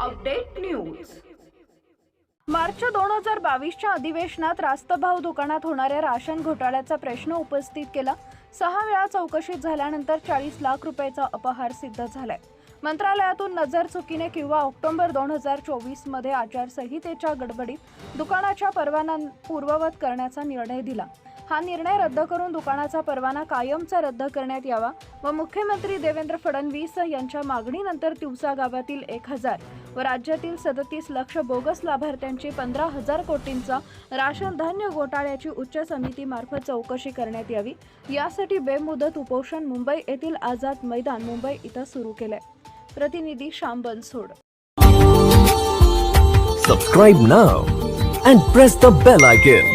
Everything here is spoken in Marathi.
Update news. मार्च दोन हजार बावीसच्या अधिवेशनात रास्तभाव दुकानात होणाऱ्या राशन घोटाळ्याचा प्रश्न उपस्थित केला. सहा वेळा चौकशीत झाल्यानंतर चाळीस लाख रुपयाचा अपहार सिद्ध झालाय. मंत्रालयातून नजर चुकीने किंवा ऑक्टोबर दोन हजार चोवीसमध्ये आचारसंहितेच्या गडबडीत दुकानाच्या परवाना पूर्ववत करण्याचा निर्णय दिला. हा निर्णय रद्द करून दुकानाचा परवाना कायमचा रद्द करण्यात यावा व मुख्यमंत्री देवेंद्र फडणवीस यांच्या मागणीनंतर तिवसा गावातील एक हजार व राज्यातील सदतीस लक्ष बोगस लाभार्थ्यांची पंधरा हजार कोटींचा राशन धान्य घोटाळ्याची उच्च समितीमार्फत चौकशी करण्यात यावी. यासाठी बेमुदत उपोषण मुंबई येथील आझाद मैदान मुंबई इथं सुरू केलंय. प्रतिनिधी Shyam Bansod subscribe now and press the bell icon